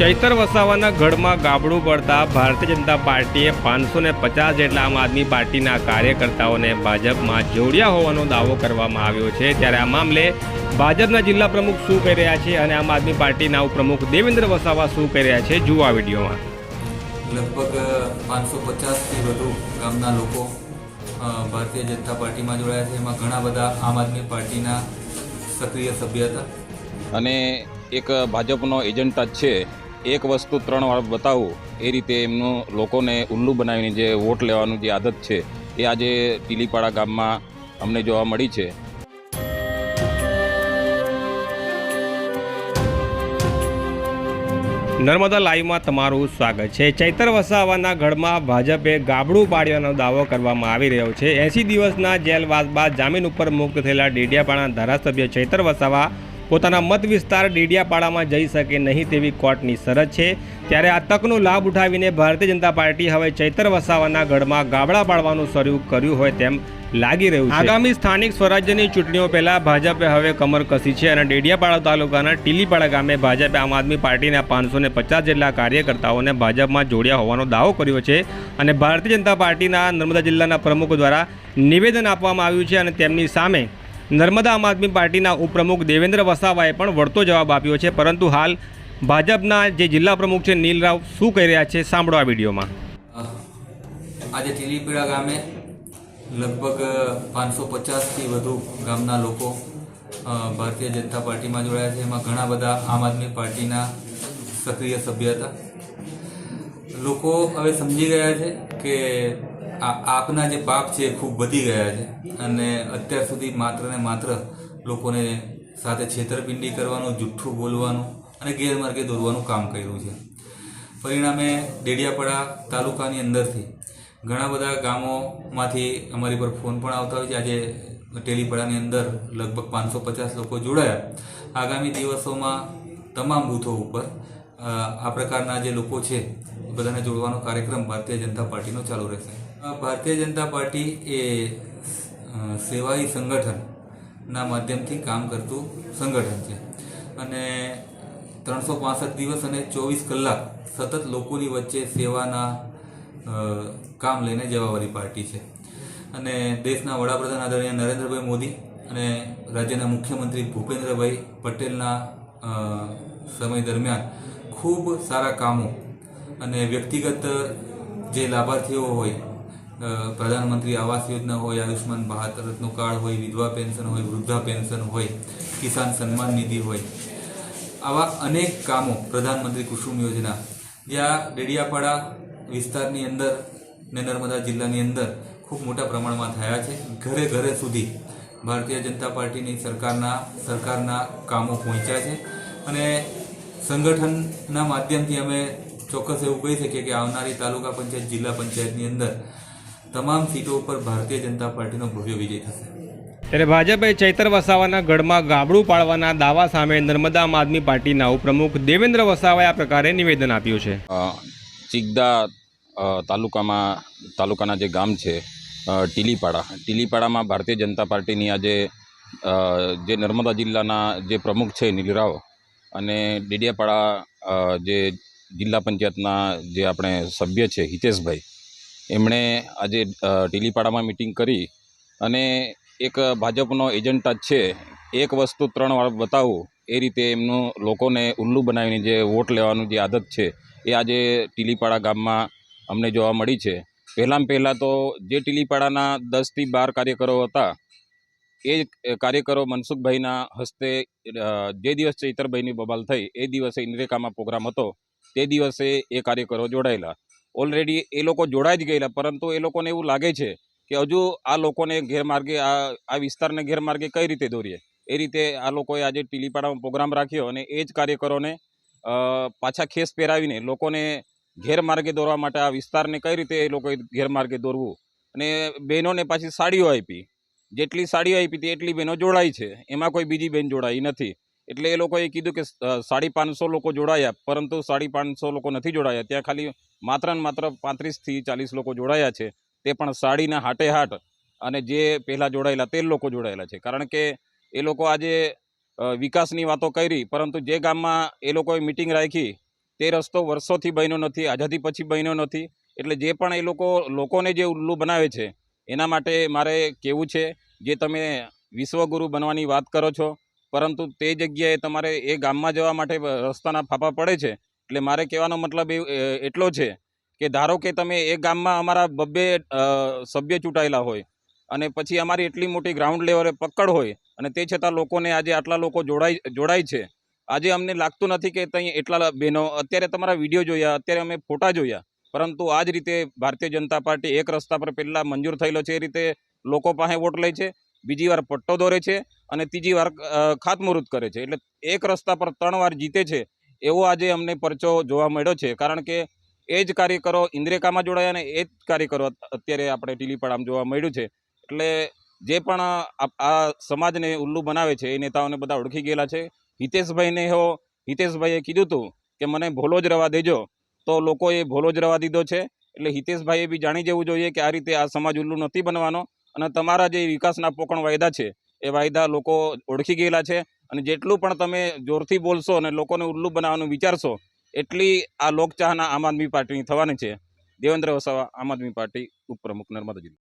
ચૈતર વસાવાના ગઢમાં ગાબડું પડતા ભારતીય જનતા પાર્ટીએ પાંચસો ને પચાસ જેટલા આમ આદમી પાર્ટીના કાર્યકર્તાઓને ભાજપમાં જોડ્યા હોવાનો દાવો કરવામાં આવ્યો છે. ત્યારે આ મામલે ભાજપના જિલ્લા પ્રમુખ શું કહી રહ્યા છે અને આમ આદમી પાર્ટીના ઉપપ્રમુખ દેવેન્દ્ર વસાવા શું કહી રહ્યા છે? જુઓ આ વિડીયોમાં. લગભગ પાંચસો પચાસથી વધુ ગામના લોકો ભારતીય જનતા પાર્ટીમાં જોડાયા છે. એમાં ઘણા બધા આમ આદમી પાર્ટીના સક્રિય સભ્ય હતા. અને એક ભાજપનો એજન્ટ જ છે. એક વસ્તુ ત્રણ વાર બતાવું, એ રીતે એમનું લોકોને ઉલ્લુ બનાવીને જે વોટ લેવાનું જે આદત છે, એ આજે ટીલીપાડા ગામમાં અમને જોવા મળી છે. નર્મદા લાઈવમાં તમારું સ્વાગત છે. ચૈતર વસાવાના ગઢમાં ભાજપે ગાબડું પાડ્યાનો દાવો કરવામાં આવી રહ્યો છે. એંસી દિવસના જેલવાસ બાદ જામીન ઉપર મુક્ત થયેલા ડેડિયાપાડા ધારાસભ્ય ચૈતર વસાવા પોતાના મત વિસ્તાર ડેડિયાપાડામાં જઈ શકે નહીં તેવી કોર્ટની શરત છે. ત્યારે આ તકનો લાભ ઉઠાવીને ભારતીય જનતા પાર્ટી હવે ચૈતર વસાવાના ગઢમાં ગાબડા પાડવાનું શરૂ કર્યું હોય તેમ લાગી રહ્યું છે. આગામી સ્થાનિક સ્વરાજ્યની ચૂંટણીઓ પહેલા ભાજપે હવે કમર કસી છે અને ડેડિયાપાડા તાલુકાના ટીલીપાડા ગામે ભાજપે આમ આદમી પાર્ટીના પાંચસો પચાસ જેટલા કાર્યકર્તાઓને ભાજપમાં જોડ્યા હોવાનો દાવો કર્યો છે અને ભારતીય જનતા પાર્ટીના નર્મદા જિલ્લાના પ્રમુખ દ્વારા નિવેદન આપવામાં આવ્યું છે અને તેમની સામે નર્મદા આમ આદમી પાર્ટીના ઉપપ્રમુખ દેવેન્દ્ર વસાવાએ પણ વળતો જવાબ આપ્યો છે. પરંતુ હાલ ભાજપના જે જિલ્લા પ્રમુખ છે નીલ રાવ શું કહી રહ્યા છે સાંભળો આ વિડીયોમાં. આજે ટીલીપીડા ગામે લગભગ પાંચસો પચાસથી વધુ ગામના લોકો ભારતીય જનતા પાર્ટીમાં જોડાયા છે. એમાં ઘણા બધા આમ આદમી પાર્ટીના સક્રિય સભ્ય હતા. લોકો હવે સમજી ગયા છે કે આ આપના જે પાપ છે એ ખૂબ વધી ગયા છે. અને અત્યાર સુધી માત્ર ને માત્ર લોકોને સાથે છેતરપિંડી કરવાનું, જુઠ્ઠું બોલવાનું અને ગેરમાર્ગે દોરવાનું કામ કર્યું છે. પરિણામે ડેડિયાપાડા તાલુકાની અંદરથી ઘણા બધા ગામોમાંથી અમારી પર ફોન પણ આવતા હોય છે. આજે ટેલીપડાની અંદર લગભગ પાંચસો પચાસ લોકો જોડાયા. આગામી દિવસોમાં તમામ બૂથો ઉપર આ પ્રકારના જે લોકો છે બધાને જોડવાનો કાર્યક્રમ ભારતીય જનતા પાર્ટીનો ચાલુ રહેશે. ભારતીય જનતા પાર્ટી એ સેવાઈ સંગઠનના માધ્યમથી કામ કરતું સંગઠન છે. અને ત્રણસો પાસઠ દિવસ અને ચોવીસ કલાક સતત લોકોની વચ્ચે સેવાના કામ લઈને જવાવાળી પાર્ટી છે. અને દેશના વડાપ્રધાન આદરણીય નરેન્દ્રભાઈ મોદી અને રાજ્યના મુખ્યમંત્રી ભૂપેન્દ્રભાઈ પટેલના સમય દરમિયાન ખૂબ સારા કામો અને વ્યક્તિગત જે લાભાર્થીઓ હોય પ્રધાનમંત્રી આવાસ યોજના હોય આયુષ્માન ભારત રત્નો કાર્ડ હોય, વિધવા પેન્શન હોય, વૃદ્ધા પેન્શન હોય, કિસાન સન્માન નિધિ હોય. આવા અનેક કામો પ્રધાનમંત્રી કુસુમ યોજના, જ્યાં ડેડિયાપાડા વિસ્તારની અંદર ને નર્મદા જિલ્લાની અંદર ખૂબ મોટા પ્રમાણમાં થયા છે. ઘરે ઘરે સુધી ભારતીય જનતા પાર્ટીની સરકારના સરકારના કામો પહોંચ્યા છે. અને સંગઠનના માધ્યમથી અમે ચોક્કસ એવું કહી શકીએ કે આવનારી તાલુકા પંચાયત, જિલ્લા પંચાયતની અંદર તમામ સીટો ઉપર ભારતીય જનતા પાર્ટીનો ભવ્ય વિજય થશે. ત્યારે ભાજપે ચૈતર વસાવાના ગઢમાં ગાબડું પાડવાના દાવા સામે નર્મદા આમ આદમી પાર્ટીના ઉપપ્રમુખ દેવેન્દ્ર વસાવાએ આ પ્રકારે નિવેદન આપ્યું છે. ચિગદા તાલુકામાં તાલુકાના જે ગામ છે ટીલીપાડા. ટીલીપાડામાં ભારતીય જનતા પાર્ટીની આજે જે નર્મદા જિલ્લાના જે પ્રમુખ છે નીલરાવ અને ડેડિયાપાડા જે જિલ્લા પંચાયતના જે આપણે સભ્ય છે હિતેશભાઈ એમણે આજે ઢીલીપાડામાં મિટિંગ કરી અને એક ભાજપનો એજન્ટ જ છે. એક વસ્તુ ત્રણ વાર બતાવું, એ રીતે એમનું લોકોને ઉલ્લુ બનાવીને જે વોટ લેવાનું જે આદત છે, એ આજે ટીલીપાડા ગામમાં અમને જોવા મળી છે. પહેલાં પહેલાં તો જે ટીલીપાડાના દસથી બાર કાર્યકરો હતા, એ કાર્યકરો મનસુખભાઈના હસ્તે જે દિવસ ચૈતરભાઈની બબાલ થઈ, એ દિવસે ઇન્દ્રેકામાં પ્રોગ્રામ હતો, તે દિવસે એ કાર્યકરો જોડાયેલા. ઓલરેડી એ લોકો જોડાઈ જ ગયેલા, પરંતુ એ લોકોને એવું લાગે છે કે હજુ આ લોકોને ગેરમાર્ગે, આ આ વિસ્તારને ગેરમાર્ગે કઈ રીતે દોરીએ? એ રીતે આ લોકોએ આજે ટીલીપાડામાં પ્રોગ્રામ રાખ્યો અને એ જ કાર્યકરોને પાછા ખેસ પહેરાવીને લોકોને ગેરમાર્ગે દોરવા માટે આ વિસ્તારને કઈ રીતે એ લોકોએ ગેરમાર્ગે દોરવું? અને બહેનોને પાછી સાડીઓ આપી. જેટલી સાડીઓ આપી હતી એટલી બહેનો જોડાઈ છે. એમાં કોઈ બીજી બહેન જોડાઈ નથી. એટલે એ લોકોએ કીધું કે સાડી પાંચસો લોકો જોડાયા, પરંતુ સાડી પાંચસો લોકો નથી જોડાયા. ત્યાં ખાલી માત્ર ને માત્ર પાંત્રીસથી ચાલીસ લોકો જોડાયા છે. તે પણ સાડીના હાટે હાટ અને જે પહેલાં જોડાયેલા તે લોકો જોડાયેલા છે. કારણ કે એ લોકો આજે વિકાસની વાતો કરી, પરંતુ જે ગામમાં એ લોકોએ મિટિંગ રાખી, તે રસ્તો વર્ષોથી બન્યો નથી, આઝાદી પછી બન્યો નથી. એટલે જે પણ એ લોકો, લોકોને જે ઉલ્લુ બનાવે છે, એના માટે મારે કહેવું છે, જે તમે વિશ્વગુરુ બનવાની વાત કરો છો પરંતુ તે જગ્યાએ તમારે એ ગામમાં જવા માટે રસ્તાના ફાફા પડે છે. એટલે મારે કહેવાનો મતલબ એટલો છે કે ધારો કે તમે એ ગામમાં અમારા બબ્બે સભ્ય ચૂંટાયેલા હોય અને પછી અમારી એટલી મોટી ગ્રાઉન્ડ લેવલે પકડ હોય અને તે છતાં લોકોને આજે આટલા લોકો જોડાય જોડાય છે. આજે અમને લાગતું નથી કે ત્યાં એટલા બહેનો અત્યારે તમારા વીડિયો જોયા, અત્યારે અમે ફોટા જોયા. પરંતુ આ જ રીતે ભારતીય જનતા પાર્ટી એક રસ્તા પર પહેલાં મંજૂર થયેલો છે, એ રીતે લોકો પાસે વોટ લે છે. બીજી વાર પટ્ટો દોરે છે અને ત્રીજી વાર ખાતમુહૂર્ત કરે છે. એટલે એક રસ્તા પર ત્રણ વાર જીતે છે, એવો આજે અમને પરચો જોવા મળ્યો છે. કારણ કે એ જ કાર્યકરો ઇન્દ્રેકામાં જોડાયા અને એ જ કાર્યકરો અત્યારે આપણે ટીલીપાડામાં જોવા મળ્યું છે. એટલે જે પણ આ આ સમાજને ઉલ્લુ બનાવે છે, એ નેતાઓને બધા ઓળખી ગયેલા છે. હિતેશભાઈને હો, હિતેશભાઈએ કીધું હતું કે મને ભોલો જ રવા દેજો. તો લોકોએ ભોલો જ રવા દીધો છે. એટલે હિતેશભાઈએ બી જાણી જવું જોઈએ કે આ રીતે આ સમાજ ઉલ્લુ નથી બનવાનો. અને તમારા જે વિકાસના પોકણ વાયદા છે, એ વાયદા લોકો ઓળખી ગયેલા છે અને જેટલું પણ તમે જોરથી બોલશો અને લોકોને ઉલ્લુ બનાવવાનું વિચારશો, એટલી આ લોકચાહના આમ આદમી પાર્ટીની થવાની છે. દેવેન્દ્ર વસાવા આમ આદમી પાર્ટી ઉપપ્રમુખ નર્મદા જિલ્લા.